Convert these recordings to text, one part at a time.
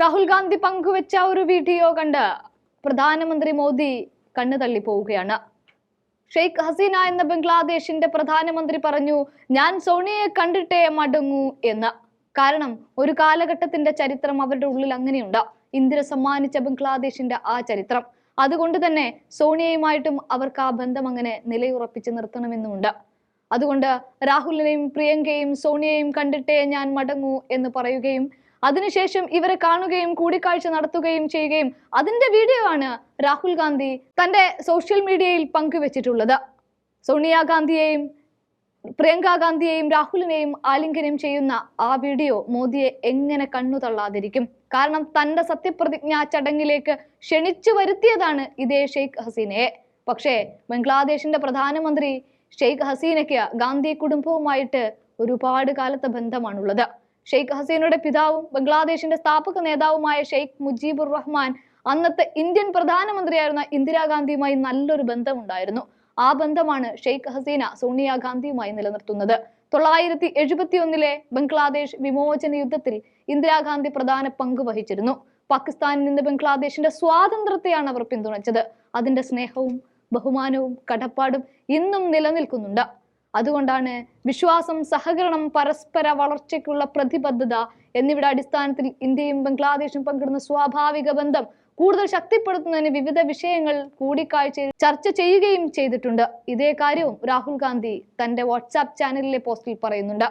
രാഹുൽ ഗാന്ധി പങ്കുവച്ച ഒരു വീഡിയോ കണ്ട് പ്രധാനമന്ത്രി മോദി കണ്ണു തള്ളി പോവുകയാണ് ഷെയ്ഖ് ഹസീന എന്ന ബംഗ്ലാദേശിന്റെ പ്രധാനമന്ത്രി പറഞ്ഞു ഞാൻ സോണിയെ കണ്ടിട്ടേ മടങ്ങൂ എന്ന്. കാരണം ഒരു കാലഘട്ടത്തിന്റെ ചരിത്രം അവരുടെ ഉള്ളിൽ അങ്ങനെയുണ്ട്. ഇന്ദിര സമ്മാനിച്ച ബംഗ്ലാദേശിന്റെ ആ ചരിത്രം. അതുകൊണ്ട് തന്നെ സോണിയയുമായിട്ടും അവർക്ക് ആ ബന്ധം അങ്ങനെ നിലയുറപ്പിച്ച് നിർത്തണമെന്നുമുണ്ട്. അതുകൊണ്ട് രാഹുലിനെയും പ്രിയങ്കയും സോണിയയും കണ്ടിട്ടേ ഞാൻ മടങ്ങൂ എന്ന് പറയുകയും അതിനുശേഷം ഇവരെ കാണുകയും കൂടിക്കാഴ്ച നടത്തുകയും ചെയ്യുകയും അതിന്റെ വീഡിയോ ആണ് രാഹുൽ ഗാന്ധി തന്റെ സോഷ്യൽ മീഡിയയിൽ പങ്കുവച്ചിട്ടുള്ളത്. സോണിയാഗാന്ധിയെയും പ്രിയങ്ക ഗാന്ധിയെയും രാഹുലിനെയും ആലിംഗനം ചെയ്യുന്ന ആ വീഡിയോ മോദിയെ എങ്ങനെ കണ്ണു തള്ളാതിരിക്കും? കാരണം തന്റെ സത്യപ്രതിജ്ഞാ ചടങ്ങിലേക്ക് ക്ഷണിച്ചു വരുത്തിയതാണ് ഇതേ ഷെയ്ഖ് ഹസീനയെ. പക്ഷേ ബംഗ്ലാദേശിന്റെ പ്രധാനമന്ത്രി ഷെയ്ഖ് ഹസീനയ്ക്ക് ഗാന്ധി കുടുംബവുമായിട്ട് ഒരുപാട് കാലത്തെ ബന്ധമാണുള്ളത്. ഷെയ്ഖ് ഹസീനയുടെ പിതാവും ബംഗ്ലാദേശിന്റെ സ്ഥാപക നേതാവുമായ ഷെയ്ഖ് മുജീബുർ റഹ്മാൻ അന്നത്തെ ഇന്ത്യൻ പ്രധാനമന്ത്രിയായിരുന്ന ഇന്ദിരാഗാന്ധിയുമായി നല്ലൊരു ബന്ധമുണ്ടായിരുന്നു. ആ ബന്ധമാണ് ഷെയ്ഖ് ഹസീന സോണിയാഗാന്ധിയുമായി നിലനിർത്തുന്നത്. തൊള്ളായിരത്തി എഴുപത്തി ഒന്നിലെ ബംഗ്ലാദേശ് വിമോചന യുദ്ധത്തിൽ ഇന്ദിരാഗാന്ധി പ്രധാന പങ്ക് വഹിച്ചിരുന്നു. പാകിസ്ഥാനിൽ നിന്ന് ബംഗ്ലാദേശിന്റെ സ്വാതന്ത്ര്യത്തെയാണ് അവർ പിന്തുണച്ചത്. അതിന്റെ സ്നേഹവും ബഹുമാനവും കടപ്പാടും ഇന്നും നിലനിൽക്കുന്നുണ്ട്. അതുകൊണ്ടാണ് വിശ്വാസം സഹകരണം പരസ്പര വളർച്ചയ്ക്കുള്ള പ്രതിബദ്ധത എന്നിവയുടെ അടിസ്ഥാനത്തിൽ ഇന്ത്യയും ബംഗ്ലാദേശും പങ്കിടുന്ന സ്വാഭാവിക ബന്ധം കൂടുതൽ ശക്തിപ്പെടുത്തുന്നതിന് വിവിധ വിഷയങ്ങൾ കൂടിക്കാഴ്ചയിൽ ചർച്ച ചെയ്യുകയും ചെയ്തിട്ടുണ്ട്. ഇതേ കാര്യവും രാഹുൽ ഗാന്ധി തന്റെ വാട്സാപ്പ് ചാനലിലെ പോസ്റ്റിൽ പറയുന്നുണ്ട്.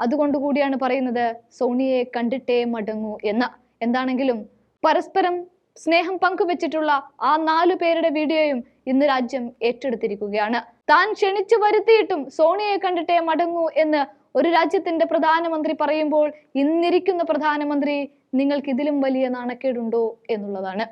അതുകൊണ്ട് കൂടിയാണ് പറയുന്നത് സോണിയെ കണ്ടിട്ടേ മടങ്ങൂ എന്ന്. എന്താണെങ്കിലും പരസ്പരം സ്നേഹം പങ്കുവച്ചിട്ടുള്ള ആ നാലു പേരുടെ വീഡിയോയും ഇന്ന് രാജ്യം ഏറ്റെടുത്തിരിക്കുകയാണ്. താൻ ക്ഷണിച്ചു വരുത്തിയിട്ടും സോണിയെ കണ്ടിട്ടേ മടങ്ങൂ എന്ന് ഒരു രാജ്യത്തിന്റെ പ്രധാനമന്ത്രി പറയുമ്പോൾ ഇന്നിരിക്കുന്ന പ്രധാനമന്ത്രി നിങ്ങൾക്ക് ഇതിലും വലിയ നാണക്കേടുണ്ടോ എന്നുള്ളതാണ്.